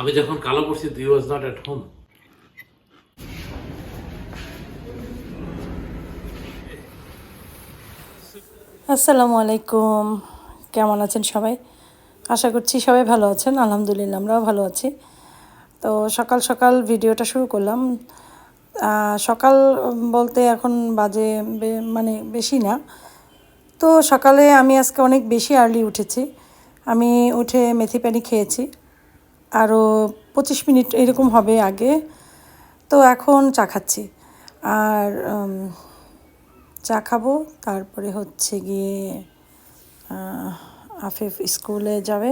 আমি যখন কালো পড়ছি তুই ওয়াজ নট এট হোম আসসালামু আলাইকুম। কেমন আছেন সবাই? আশা করছি সবাই ভালো আছেন। আলহামদুলিল্লাহ, আমরাও ভালো আছি। তো সকাল সকাল ভিডিওটা শুরু করলাম। সকাল বলতে এখন বাজে মানে বেশি না। তো সকালে আমি আজকে অনেক বেশি আর্লি উঠেছি। আমি উঠে মেথি পানি খেয়েছি। আরও পঁচিশ মিনিট এরকম হবে আগে। তো এখন চা খাচ্ছি। আর চা খাব, তারপরে হচ্ছে গিয়ে আফিফ স্কুলে যাবে।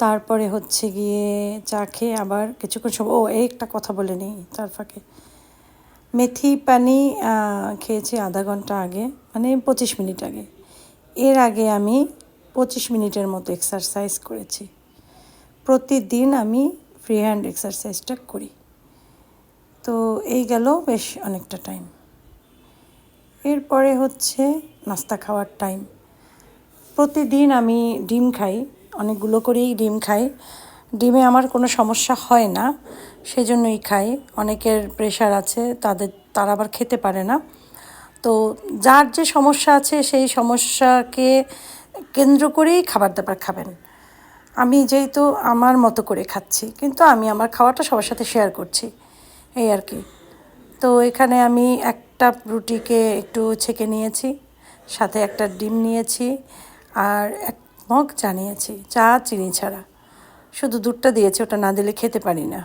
তারপরে হচ্ছে গিয়ে চা খেয়ে আবার কিছুক্ষণ সময় ও একটা কথা বলে নিই তার ফাঁকে। মেথি, পানি খেয়েছি আধা ঘণ্টা আগে মানে পঁচিশ মিনিট আগে। এর আগে আমি পঁচিশ মিনিটের মতো এক্সারসাইজ করেছি। প্রতিদিন আমি ফ্রি হ্যান্ড এক্সারসাইজটা করি। তো এই গেল বেশ অনেকটা টাইম এরপরে হচ্ছে নাস্তা খাওয়ার টাইম প্রতিদিন আমি ডিম খাই, অনেকগুলো করেই ডিম খাই। ডিমে আমার কোনো সমস্যা হয় না, সেজন্যই খাই। অনেকের প্রেশার আছে, তাদের, তারা আবার খেতে পারে না। তো যার যে সমস্যা আছে, সেই সমস্যাকে কেন্দ্র করেই খাবার দাবার খাবেন। আমি যেহেতু আমার মতো করে খাচ্ছি কিন্তু আমি আমার খাওয়াটা সবার সাথে শেয়ার করছি এই আর কি। তো এখানে আমি একটা রুটিকে একটু ছেঁকে নিয়েছি সাথে একটা ডিম নিয়েছি আর এক মগ চা নিয়েছি চা চিনি ছাড়া। শুধু দুধটা দিয়েছি ওটা না দিলে খেতে পারি না।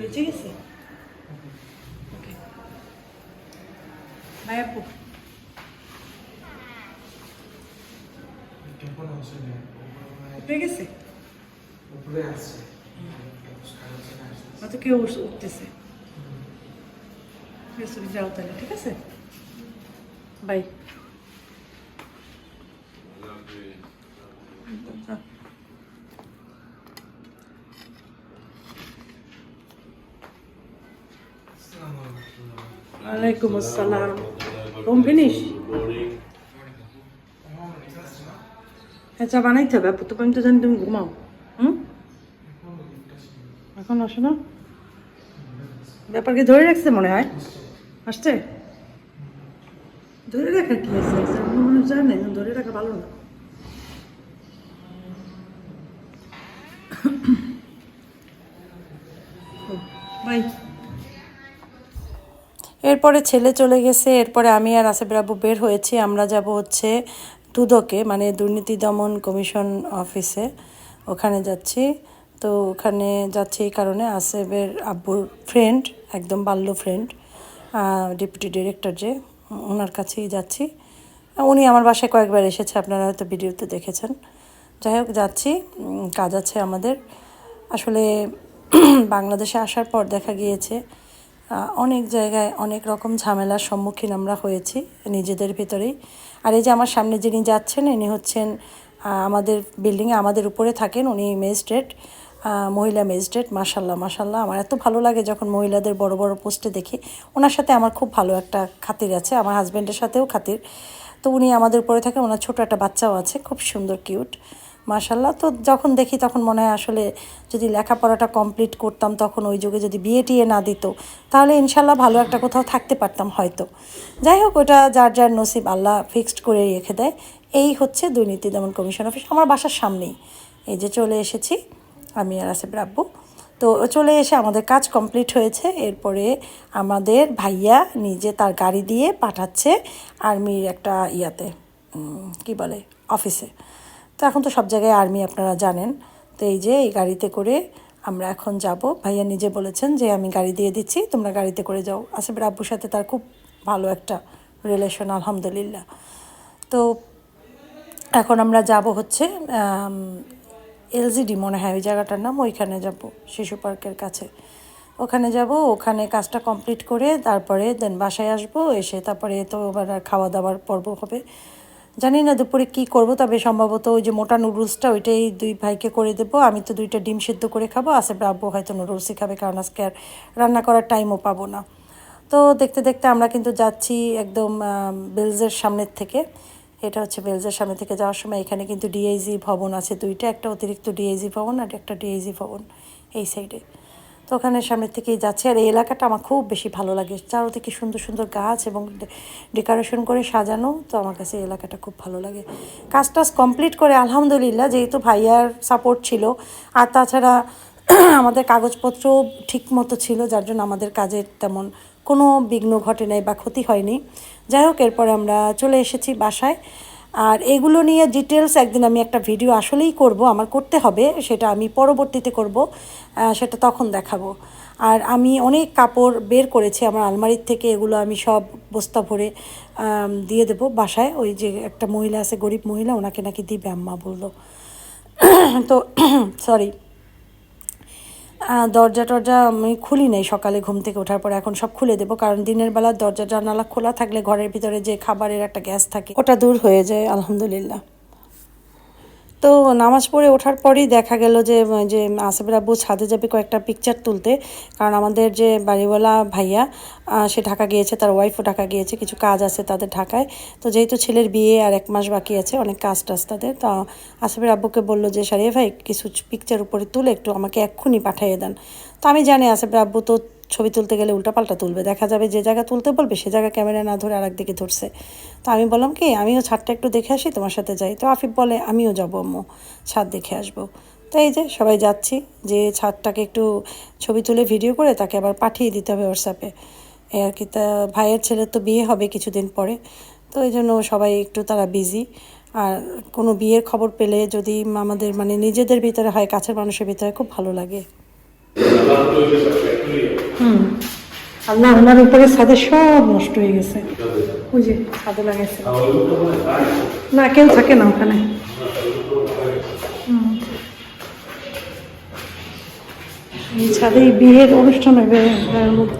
বেঁচে গেছে? উঠে গেছে উপরে আছে হয়তো কেউ উঠ- উঠতেছে যাও তাহলে ঠিক আছে বাই ওয়ালাইকুম আসসালাম। Home finish. হ্যাঁ চা বানাইতে হবে, আপু তো আমি তো জানি তুমি ঘুমাও। হুম? এখন আসো না। ব্যাপারকে ধরে রাখছে মনে হয়। আসছে? ধরে রাখার কি আছে? জানে, ধরে রাখা ভালো না। এরপরে ছেলে চলে গেছে, এরপরে আমি আর আসেফের আব্বু বের হয়েছি। আমরা যাব হচ্ছে দুদকে মানে দুর্নীতি দমন কমিশন অফিসে। ওখানে যাচ্ছি। তো ওখানে যাচ্ছি এই কারণে আসেফের আব্বুর ফ্রেন্ড একদম বাল্য ফ্রেন্ড ডেপুটি ডিরেক্টর যে, ওনার কাছেই যাচ্ছি। উনি আমার বাসায় কয়েকবার এসেছে, আপনারা হয়তো ভিডিওতে দেখেছেন। যাই হোক, যাচ্ছি। কাজ আছে আমাদের। আসলে বাংলাদেশে আসার পর দেখা গিয়েছে অনেক জায়গায় অনেক রকম ঝামেলার সম্মুখীন আমরা হয়েছি নিজেদের ভিতরেই। আর এই যে আমার সামনে যিনি যাচ্ছেন, ইনি হচ্ছেন আমাদের বিল্ডিংয়ে আমাদের উপরে থাকেন। উনি ম্যাজিস্ট্রেট মহিলা ম্যাজিস্ট্রেট মাসাল্লাহ মাসাল্লাহ আমার এত ভালো লাগে যখন মহিলাদের বড় বড় পোস্টে দেখি। ওনার সাথে আমার খুব ভালো একটা খাতির আছে, আমার হাজব্যান্ডের সাথেও খাতির। তো উনি আমাদের উপরে থাকেন, ওনার ছোট একটা বাচ্চাও আছে, খুব সুন্দর কিউট মাশাল্লাহ তো যখন দেখি তখন মনে হয় আসলে যদি লেখাপড়াটা কমপ্লিট করতাম তখন ওই যুগে যদি বিয়ে টিয়ে না দিত, তাহলে ইনশাল্লাহ ভালো একটা কোথাও থাকতে পারতাম হয়তো। যাই হোক, ওটা যার যার নসিব আল্লাহ ফিক্সড করে রেখে দেয়। এই হচ্ছে দুর্নীতি দমন কমিশন অফিস আমার বাসার সামনেই। এই যে চলে এসেছি আমি আর আসিফ রাব্বু তো চলে এসে আমাদের কাজ কমপ্লিট হয়েছে, এরপরে আমাদের ভাইয়া নিজে তার গাড়ি দিয়ে পাঠাচ্ছে আর্মির একটা ইয়াতে কি বলে অফিসে তো এখন তো সব জায়গায় আর্মি আপনারা জানেন। তো এই যে এই গাড়িতে করে আমরা এখন যাব। ভাইয়া নিজে বলেছেন যে আমি গাড়ি দিয়ে দিচ্ছি, তোমরা গাড়িতে করে যাও। আসিফের আব্বুর সাথে তার খুব ভালো একটা রিলেশন আলহামদুলিল্লাহ। তো এখন আমরা যাব হচ্ছে এলজিডি মনে হয়, ওই জায়গাটার নাম, ওইখানে যাব, শিশু পার্কের কাছে। ওখানে যাব, ওখানে কাজটা কমপ্লিট করে তারপরে দেন বাসায় আসব, এসে তারপরে তো খাওয়া দাওয়ার পর্ব হবে। জানি না দুপুরে কী করব, তবে সম্ভবত ওই যে মোটা নুডলসটা ওইটাই দুই ভাইকে করে দেবো। আমি তো দুইটা ডিম সেদ্ধ করে খাব আসে আব্বু হয়তো নুডলসই খাবে, কারণ আজকে আর রান্না করার টাইমও পাবো না। তো দেখতে দেখতে আমরা কিন্তু যাচ্ছি একদম বেলজের সামনের থেকে। এটা হচ্ছে বেলজের সামনে থেকে যাওয়ার সময় এখানে কিন্তু ডিআইজি ভবন আছে দুইটা, একটা অতিরিক্ত ডিআইজি ভবন আর একটা ডিআইজি ভবন এই সাইডে তো ওখানে সামনের থেকেই যাচ্ছে। আর এই এলাকাটা আমার খুব বেশি ভালো লাগে। চারোদিকে সুন্দর সুন্দর গাছ এবং ডেকোরেশন করে সাজানো, তো আমার কাছে এই এলাকাটা খুব ভালো লাগে। কাজ টাজ কমপ্লিট করে আলহামদুলিল্লাহ, যেহেতু ভাইয়ার সাপোর্ট ছিল। আর তাছাড়া আমাদের কাগজপত্র ঠিক মতো ছিল, যার জন্য আমাদের কাজের তেমন কোনো বিঘ্ন ঘটে নাই বা ক্ষতি হয়নি। যাই হোক, এরপরে আমরা চলে এসেছি বাসায়। আর এগুলো নিয়ে ডিটেলস একদিন আমি একটা ভিডিও আসলেই করব, আমার করতে হবে, সেটা আমি পরবর্তীতে করব সেটা তখন দেখাবো। আর আমি অনেক কাপড় বের করেছি, আমার আলমারির থেকে এগুলো আমি সব বস্তা ভরে দিয়ে দেবো বাসায়। ওই যে একটা মহিলা আছে, গরিব মহিলা, ওনাকে নাকি দিবে আম্মা বলল। তো সরি দরজা টরজা আমি খুলি নাই সকালে ঘুম থেকে ওঠার পর। এখন সব খুলে দেবো, কারণ দিনের বেলা দরজা জানালা খোলা থাকলে ঘরের ভিতরে যে খাবারের একটা গ্যাস থাকে, ওটা দূর হয়ে যায়, আলহামদুলিল্লাহ। তো নামাজ পড়ে ওঠার পরেই দেখা গেল যে যে আসিফের আব্বু ছাদে যাবে কয়েকটা পিকচার তুলতে। কারণ আমাদের যে বাড়িওয়ালা ভাইয়া সে ঢাকা গিয়েছে, তার ওয়াইফও ঢাকা গিয়েছে, কিছু কাজ আছে তাদের ঢাকায়। তো যেহেতু ছেলের বিয়ে আর এক মাস বাকি আছে, অনেক কাজ টাজ তাদের, তো আসিফের আব্বুকে বলল যে, সারিয়া ভাই, কিছু পিকচার উপরে তুলে একটু আমাকে এক্ষুনি পাঠিয়ে দেন। তো আমি জানি আসিফের আব্বু তো ছবি তুলতে গেলে উল্টাপাল্টা তুলবে। দেখা যাবে যে জায়গা তুলতে বলবে, সে জায়গা ক্যামেরা না ধরে আর দিকে ধরছে। তো আমি বললাম কি, আমিও ছাদটা একটু দেখে আসি, তোমার সাথে যাই। তো আফিফ বলে, আমিও যাব আম্মু, ছাদ দেখে আসব। তো এই যে সবাই যাচ্ছি, যে ছাদটাকে একটু ছবি তুলে ভিডিও করে তাকে আবার পাঠিয়ে দিতে হবে হোয়াটসঅ্যাপে এই আর কি, তা ভাইয়ের ছেলের তো বিয়ে হবে কিছুদিন পরে। তো এই জন্য সবাই একটু তারা বিজি আর কোনো বিয়ের খবর পেলে যদি আমাদের মানে নিজেদের ভিতরে হয়, কাছের মানুষের ভিতরে, খুব ভালো লাগে। আল্লাহ ওনার উপরে ছাদে সব নষ্ট হয়ে গেছে ওই যে ছাদে লাগাইছে না, কেউ থাকে না ওখানে। এই ছাদে বিয়ের অনুষ্ঠান হবে মধ্যে।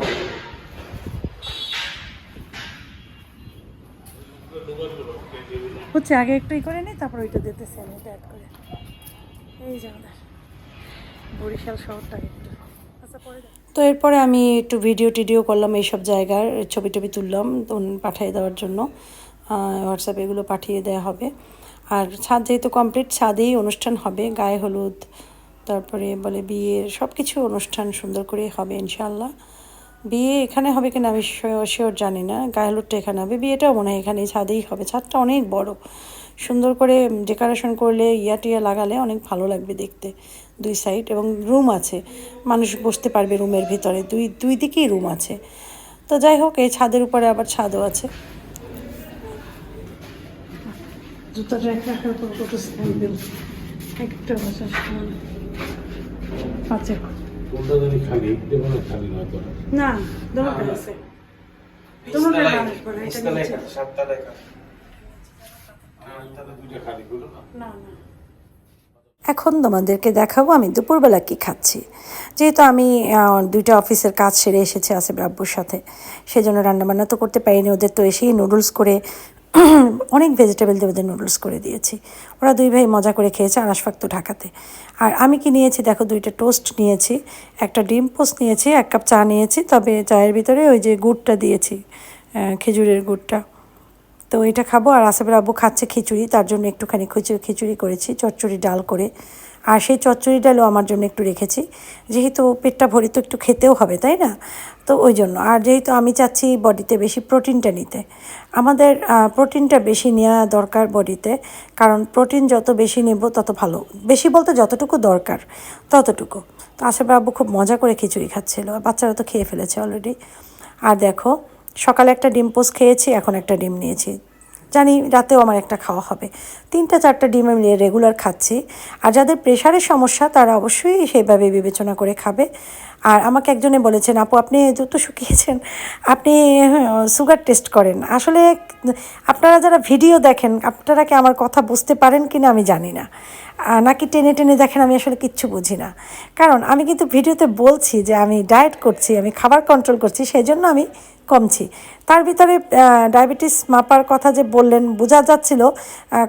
হচ্ছে, আগে একটু করে নিই তারপর ওইটা দিতেছি আমি এটা অ্যাড করে এই যে আমাদের বরিশাল শহরটা একটু আচ্ছা পরে দেখ। তো এরপরে আমি একটু ভিডিও টিডিও করলাম এইসব জায়গার, ছবি টবি তুললাম পাঠিয়ে দেওয়ার জন্য। হোয়াটসঅ্যাপে এগুলো পাঠিয়ে দেওয়া হবে। আর ছাদ যেহেতু কমপ্লিট ছাদেই অনুষ্ঠান হবে, গায়ে হলুদ, তারপরে বলে বিয়ের সব কিছু অনুষ্ঠান সুন্দর করে হবে ইনশাল্লাহ বিয়ে এখানে হবে কিনা আমি শিওর জানি না, গায়ে হলুদটা এখানে হবে, বিয়েটাও মনে হয় এখানে ছাদেই হবে, ছাদটা অনেক বড়। সুন্দর করে ডেকোরেশন করলে ইয়া টিয়া লাগালে অনেক ভালো লাগবে দেখতে। দুই সাইড এবং রুম আছে। মানুষ বসতে পারবে রুমের ভিতরে। দুই দুই দিকেই রুম আছে। তো যাই হোক এই ছাদের উপরে আবার ছাদও আছে। রাখার পর কত স্যান্ডেল একটা সাতটা না। না না। এখন তোমাদেরকে দেখাবো আমি দুপুরবেলা কি খাচ্ছি। যেহেতু আমি দুইটা অফিসের কাজ সেরে এসেছি আসিফ রাব্বুর সাথে। সেজন্য রান্নাবান্না তো করতে পারিনি, ওদের তো এসেই নুডলস করে অনেক ভেজিটেবল দিয়ে ওদের নুডলস করে দিয়েছি। ওরা দুই ভাই মজা করে খেয়েছে আর তো ঢাকাতে। আর আমি কি নিয়েছি? দেখো দুইটা টোস্ট নিয়েছি, একটা ডিম পোস্ট নিয়েছি, এক কাপ চা নিয়েছি, তবে চায়ের ভিতরে ওই যে গুড়টা দিয়েছি খেজুরের গুড়টা। তো এটা খাব আর আসিফের আব্বু খাচ্ছে খিচুড়ি, তার জন্য একটুখানি খিচুড়ি খিচুড়ি করেছি, চচ্চড়ি ডাল করে। আর সেই চচ্চড়ি ডালও আমার জন্য একটু রেখেছি। যেহেতু পেটটা ভরি তো একটু খেতেও হবে, তাই না? তো ওই জন্য। আর যেহেতু আমি চাচ্ছি বডিতে বেশি প্রোটিনটা নিতে, আমাদের প্রোটিনটা বেশি নেওয়া দরকার বডিতে, কারণ প্রোটিন যত বেশি নেব তত ভালো। বেশি বলতে যতটুকু দরকার, ততটুকু। তো আব্বু খুব মজা করে খিচুড়ি খাচ্ছিল বাচ্চারা তো খেয়ে ফেলেছে অলরেডি আর দেখো সকালে একটা ডিম পোস্ট খেয়েছি, এখন একটা ডিম নিয়েছি। জানি রাতেও আমার একটা খাওয়া হবে। তিনটা, চারটা ডিম আমি রেগুলার খাচ্ছি। আর যাদের প্রেশারের সমস্যা, তারা অবশ্যই সেইভাবে বিবেচনা করে খাবে। আর আমাকে একজনে বলেছেন, আপু, আপনি জুতো শুকিয়েছেন, আপনি সুগার টেস্ট করেন। আসলে, আপনারা যারা ভিডিও দেখেন, আপনারা কি আমার কথা বুঝতে পারেন কি না আমি জানি না। নাকি টেনে টেনে দেখেন, আমি আসলে কিচ্ছু বুঝি না। কারণ আমি কিন্তু ভিডিওতে বলছি যে, আমি ডায়েট করছি, আমি খাবার কন্ট্রোল করছি সেই জন্য আমি কমছি। তার ভিতরে ডায়াবেটিস মাপার কথা যে বললেন, বোঝা যাচ্ছিল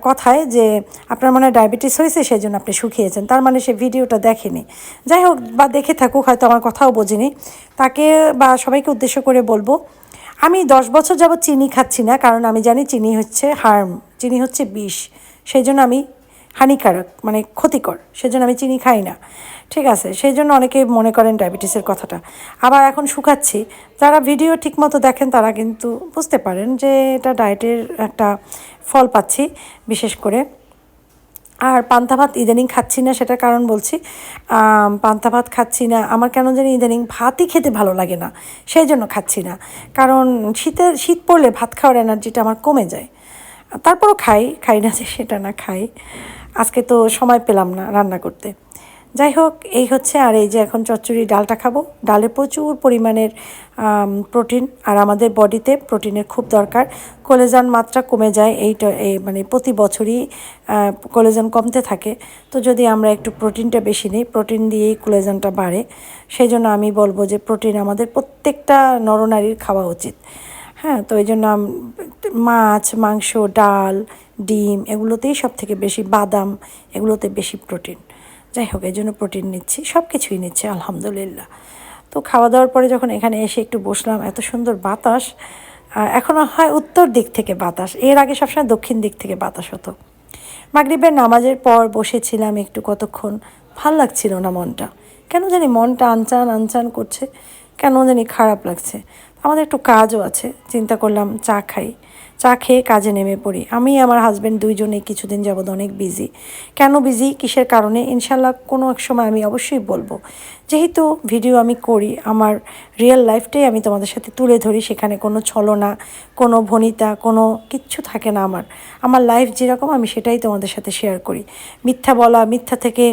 কথায় যে আপনার মনে হয় ডায়াবেটিস হয়েছে সেই জন্য আপনি শুকিয়েছেন। তার মানে সে ভিডিওটা দেখেনি। যাই হোক, বা দেখে থাকুক, হয়তো আমার কথাও বোঝেনি। তাকে বা সবাইকে উদ্দেশ্য করে বলব, আমি দশ বছর যাবত চিনি খাচ্ছি না, কারণ আমি জানি চিনি হচ্ছে হার্ম, চিনি হচ্ছে বিষ। সেই জন্য আমি হানিকারক মানে ক্ষতিকর। সেজন্য আমি চিনি খাই না। ঠিক আছে, সেই জন্য অনেকে মনে করেন ডায়াবেটিসের কথাটা। আবার এখন শুকাচ্ছি, যারা ভিডিও ঠিকমতো দেখেন তারা কিন্তু বুঝতে পারেন যে এটা ডায়েটের একটা ফল পাচ্ছি, বিশেষ করে। আর পান্তা ভাত ইদানিং খাচ্ছি না সেটার কারণ বলছি পান্তা ভাত খাচ্ছি না, আমার কেন জানি ইদানিং ভাতই খেতে ভালো লাগে না, সেই জন্য খাচ্ছি না। কারণ শীতের শীত পড়লে ভাত খাওয়ার এনার্জিটা আমার কমে যায়। তারপরও খাই খাই না যে সেটা না খাই। আজকে তো সময় পেলাম না রান্না করতে। যাই হোক এই হচ্ছে আর এই যে এখন চচ্চড়ি ডালটা খাব। ডালে প্রচুর পরিমাণের প্রোটিন, আর আমাদের বডিতে প্রোটিনের খুব দরকার। কোলেজান মাত্রা কমে যায় এইটা এই মানে প্রতি বছরই কোলেজান কমতে থাকে। তো যদি আমরা একটু প্রোটিনটা বেশি নিই, প্রোটিন দিয়েই কোলেজানটা বাড়ে। সেই জন্য আমি বলব যে প্রোটিন আমাদের প্রত্যেকটা নরনারীর খাওয়া উচিত। হ্যাঁ তো এই জন্য মাছ, মাংস, ডাল, ডিম, এগুলোতেই সব থেকে বেশি বাদাম, এগুলোতে বেশি প্রোটিন। যাই হোক এই জন্য প্রোটিন নিচ্ছি সব কিছুই নিচ্ছি আলহামদুলিল্লাহ। তো খাওয়া দাওয়ার পরে যখন এখানে এসে একটু বসলাম এত সুন্দর বাতাস আহ, এখনও হয় উত্তর দিক থেকে বাতাস এর আগে সবসময় দক্ষিণ দিক থেকে বাতাস হতো। মাগরিবের নামাজের পর বসেছিলাম একটু কতক্ষণ ভালো লাগছিল না মনটা। কেন জানি মনটা আনচান আনচান করছে কেন জানি খারাপ লাগছে। আমাদের একটু কাজও আছে চিন্তা করলাম চা খাই। চা খেয়ে কাজে নেমে পড়ি। আমি আমার হাজব্যান্ড দুইজনেই কিছুদিন যাবৎ অনেক বিজি কেন বিজি কিসের কারণে? ইনশাল্লাহ কোনো এক সময় আমি অবশ্যই বলব। যেহেতু ভিডিও আমি করি আমার রিয়েল লাইফটাই আমি তোমাদের সাথে তুলে ধরি সেখানে কোনো ছলনা কোনো ভনিতা কোনো কিচ্ছু থাকে না আমার। আমার লাইফ যেরকম আমি সেটাই তোমাদের সাথে শেয়ার করি। মিথ্যা বলা মিথ্যা থেকে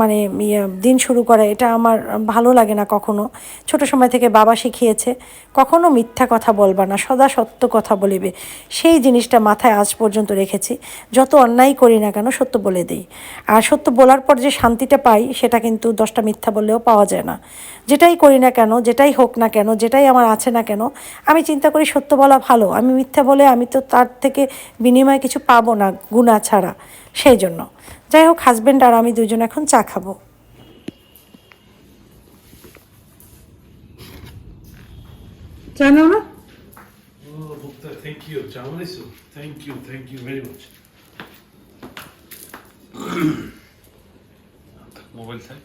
মানে ইয়ে, দিন শুরু করা এটা আমার ভালো লাগে না কখনো। ছোট সময় থেকে বাবা শিখিয়েছে কখনো মিথ্যা কথা বলবা না সদা সত্য কথা বলিবে। সেই জিনিসটা মাথায় আজ পর্যন্ত রেখেছি। যত অন্যায় করি না কেন সত্য বলে দিই। আর সত্য বলার পর যে শান্তিটা পাই, সেটা কিন্তু দশটা মিথ্যা বললেও পাওয়া যায় না। যেটাই করি না কেন, যেটাই হোক না কেন, যেটাই আমার আছে না কেন, আমি চিন্তা করি সত্য বলা ভালো। আমি মিথ্যা বলে আমি তো তার থেকে বিনিময়ে কিছু পাবো না গুণা ছাড়া। সেই জন্য। যাই হোক হাজব্যান্ড আর আমি দুজন এখন চা খাব। চা না? You. Chamanisu. Thank you, thank you very much. Mobile থাক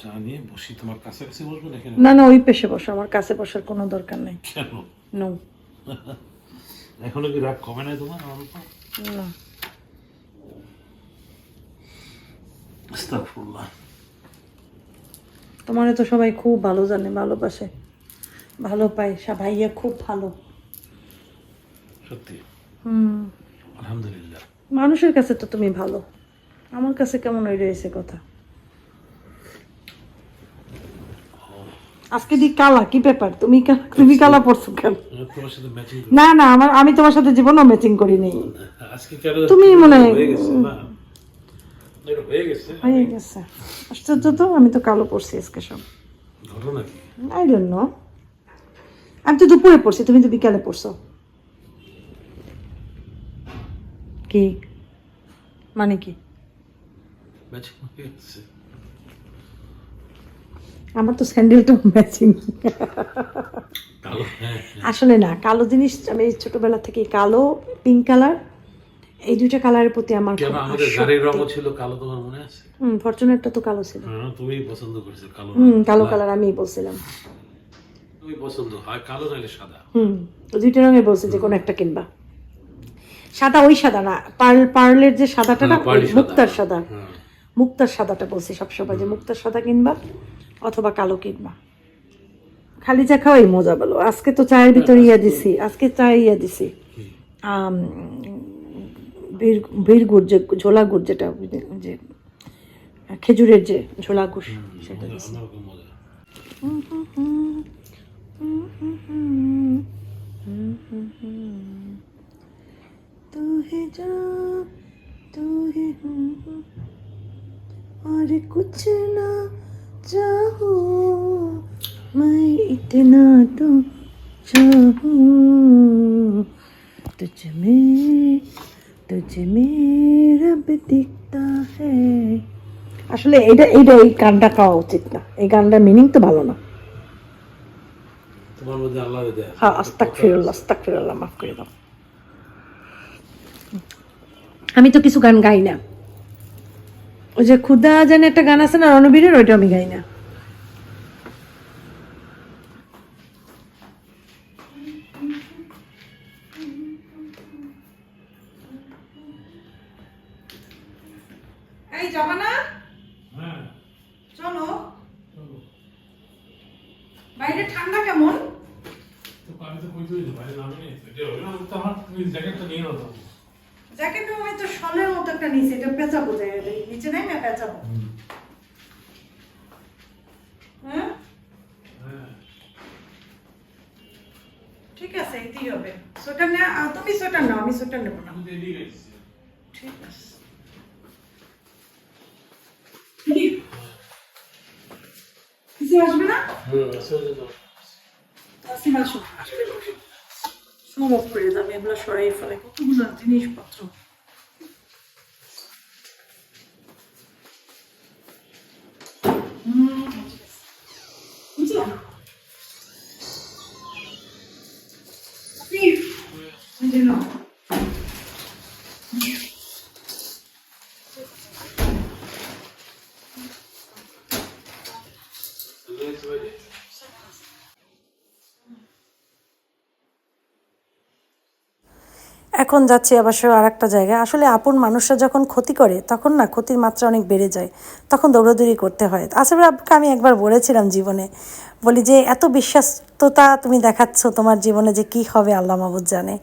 চা নিয়ে বসি তোমার কাছাকাছি বসবে না না না ওই পেশে বসো আমার কাছে বসার কোনো দরকার নেই। কেন? নো এখনও কি রাগ কমে নাই তোমার আমার উপর? না। আস্তাগফিরুল্লাহ। তোমার তো সবাই খুব ভালো জানে ভালোবাসে। ভালো পায় সা ভাইয়া খুব ভালো। সত্যি। হুম। আলহামদুলিল্লাহ। মানুষের কাছে তো তুমি ভালো। আমার কাছে কেমন হয়ে রয়েছে কথা? আজকে দি কালা কি ব্যাপার? তুমি তুমি কালা পড়ছো কেন? না না আমার আমি তোমার সাথে জীবনও ম্যাচিং করি নেই। তুমি মনে হয়- গেছে হয়ে গেছে। আশ্চর্য তো আমি তো কালো পড়ছি আজকে সব। ঘটনা কি? আই ডোন্ট নো আমি তো দুপুরে পড়ছি তুমি তো বিকালে পড়ছো কি? মানে কি? আমার তো স্যান্ডেলটা ম্যাচিং। আসলে না কালো জিনিস আমি ছোটবেলা থেকে কালো পিঙ্ক কালার এই দুইটা কালারের প্রতি আমার আমাদের গাড়ির রঙও ছিল কালো তোমার মনে আছে? হুম ফরচুনেরটা তো কালো ছিল। হ্যাঁ তুমি পছন্দ করেছ কালো হুম কালো কালার আমিই বলছিলাম। তুমি পছন্দ হয় কালো সাদা? হুম তো দুইটা রঙের বলছি যে কোনো একটা কিনবা। সাদা ওই সাদা না পার্ল পার্লের যে সাদাটা না হ্যাঁ, পার্লি ওই সাদা। মুক্তার সাদা। হ্যাঁ মুক্তার সাদাটা বলছি সবসময় যে মুক্তার সাদা কিনবা অথবা কালো কিনবা। খালি চা খাওয়াই মজা বলো। আজকে তো চায়ের ভিতর ইয়া দিছি আজকে চা ইয়া দিছি। বীর গুড় যে ঝোলা গুড় যেটা যে খেজুরের যে ঝোলা গুড় সেটা দিছি। অন্যরকম মজা। तू ही जा तू ही हूँ और कुछ ना चाहूँ मैं इतना तो चाहूं तुझ में तुझ में रब दिखता है আসলে এটা এটা এই গানটা গাওয়া উচিত না এই গানটার মিনিং তো ভালো না তোমার মধ্যে আল্লাহ দেয় হ্যাঁ আস্তাক ফিরুল্লাহ আস্তাক ফিরুল্লাহ মাফ করে দাও আমি তো কিছু গান গাই না। ওই যে ক্ষুদা জানে একটা গান আছে না রণবীরের ওইটা আমি গাই না। হ্যাঁ। চলো। বাইরে ঠান্ডা কেমন? তো আমি তো কইতে হইছে বাইরে নামে এটা হবে না তো আমার জ্যাকেটটা নিয়ে নাও তো জ্যাকেট আমি তো শলের মতো একটা নিয়েছি এটা পেঁচাবো জায়গাটা নিচে নাই না পেঁচাবো। হ্যাঁ হ্যাঁ ঠিক আছে এটাই হবে। সোয়েটার না তুমি সোয়েটার নাও আমি সোয়েটার নেব না। ঠিক আছে। কিছু আসবে না? করে এগুলো সরাই ফেলে কতগুলো জিনিসপত্র হুম, বুঝছ? আসিফ, এই যে নাও। এখন যাচ্ছি অবশ্য আর একটা জায়গায়। আসলে আপন মানুষরা যখন ক্ষতি করে, তখন না ক্ষতির মাত্রা অনেক বেড়ে যায়। তখন দৌড়াদৌড়ি করতে হয়। আসলে আব্বুকে আমি একবার বলেছিলাম জীবনে, বলি যে, এত বিশ্বাস্ততা তুমি দেখাচ্ছ, তোমার জীবনে যে কি হবে, আল্লাহ মাবুদ জানে।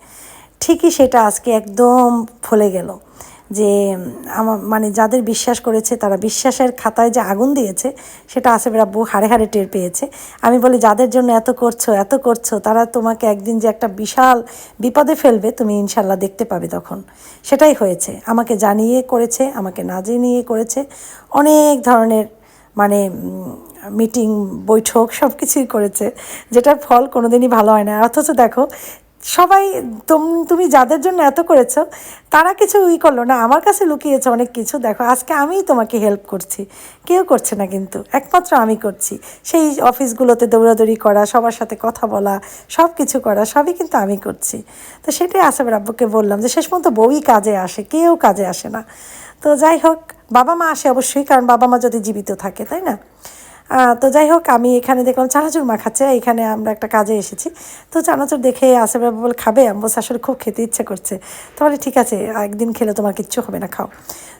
ঠিকই সেটা আজকে একদম ফলে গেল। যে আমার মানে যাদের বিশ্বাস করেছে তারা বিশ্বাসের খাতায় যে আগুন দিয়েছে সেটা আসেফের আব্বু হাড়ে হাড়ে টের পেয়েছে। আমি বলি, যাদের জন্য এত করছ এত করছ, তারা তোমাকে একদিন যে একটা বিশাল বিপদে ফেলবে, তুমি ইনশাল্লাহ দেখতে পাবে তখন। সেটাই হয়েছে। আমাকে জানিয়ে করেছে, আমাকে না জানিয়ে করেছে। অনেক ধরনের মানে মিটিং, বৈঠক সব কিছুই করেছে, যেটার ফল কোনোদিনই ভালো হয় না। অথচ দেখো সবাই তুম- যাদের জন্য এত করেছ, তারা কিছু ই করল না, আমার কাছে লুকিয়েছে অনেক কিছু। দেখো, আজকে আমিই তোমাকে হেল্প করছি। কেউ করছে না কিন্তু, একমাত্র আমি করছি। সেই অফিসগুলোতে দৌড়াদৌড়ি করা, সবার সাথে কথা বলা সব কিছু করা, সবই কিন্তু আমি করছি। তো সেটাই আসামের আব্বুকে বললাম যে, শেষ পর্যন্ত বউই কাজে আসে, কেউ কাজে আসে না। তো যাই হোক, বাবা মা আসে অবশ্যই, কারণ বাবা মা যদি জীবিত থাকে, তাই না? তো যাই হোক, আমি এখানে দেখলাম চানাচুর মাখাচ্ছে, এখানে আমরা একটা কাজে এসেছি। তো চানাচুর দেখে আসে বাবা বলে খাবে আমি বলছি আসলে খুব খেতে ইচ্ছে করছে। তাহলে ঠিক আছে, একদিন খেলে তোমার কিচ্ছু হবে না, খাও।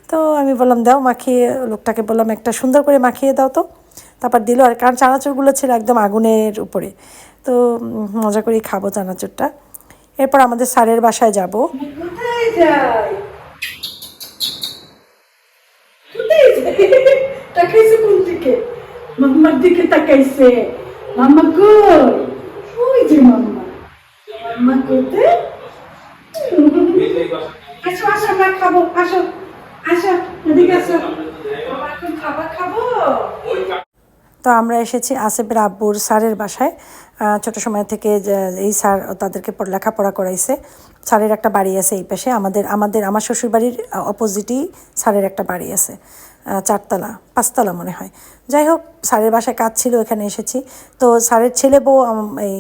তো আমি বললাম, দাও, মাখিয়ে, লোকটাকে বললাম, একটা সুন্দর করে মাখিয়ে দাও তো। তারপর দিল, আর কারণ চানাচুরগুলো ছিল একদম আগুনের উপরে। তো মজা করেই খাব চানাচুরটা। এরপর আমাদের স্যারের বাসায় যাব। কোথায় মাম্মার আসো আসো, আমরা খাব, আসো আসো আসো। খাবার খাব? তো আমরা এসেছি আসিফের আব্বুর স্যারের বাসায়। ছোট সময় থেকে এই স্যার তাদেরকে পড়- লেখাপড়া করাইছে। স্যারের একটা বাড়ি আছে এই পাশে। আমাদের আমাদের, আমার শ্বশুরবাড়ির অপোজিটই স্যারের একটা বাড়ি আছে। চারতলা, পাঁচতলা মনে হয়। যাই হোক স্যারের বাসায় কাজ ছিল, এখানে এসেছি। তো স্যারের ছেলে বউ এই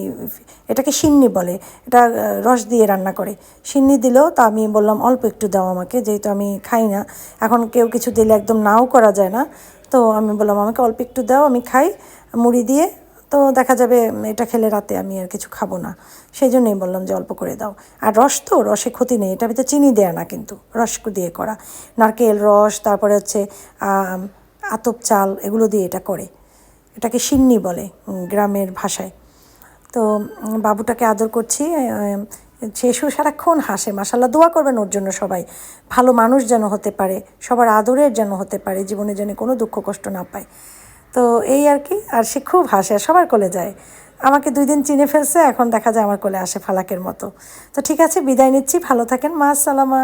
এটাকে সিন্নি বলে, এটা রস দিয়ে রান্না করে। সিন্নি দিলেও তা আমি বললাম, অল্প একটু দাও আমাকে, যেহেতু আমি খাই না। এখন কেউ কিছু দিলে একদম নাও করা যায় না। তো আমি বললাম, আমাকে অল্প একটু দাও, আমি খাই। মুড়ি দিয়ে তো দেখা যাবে এটা খেলে রাতে আমি আর কিছু খাব না। সেই জন্যই বললাম যে অল্প করে দাও। আর রস তো, রসে ক্ষতি নেই, এটা ভিতরে চিনি দেয়া না কিন্তু, রস দিয়ে করা। নারকেল রস, তারপরে হচ্ছে আতপ চাল, এগুলো দিয়ে এটা করে। এটাকে সিন্নি বলে গ্রামের ভাষায়। তো বাবুটাকে আদর করছি শেষু সারাক্ষণ হাসে মাসাল্লাহ দোয়া করবেন ওর জন্য সবাই। ভালো মানুষ যেন হতে পারে, সবার আদরের যেন হতে পারে, জীবনে যেন কোনো দুঃখ কষ্ট না পায়। তো এই আর কি, আর সে খুব হাসে, সবার কোলে যায়। আমাকে দুই দিন চিনে ফেলছে, এখন দেখা যায় আমার কোলে আসে ফালাকের মতো। তো ঠিক আছে, বিদায় নিচ্ছি, ভালো থাকেন, মা, সালামা।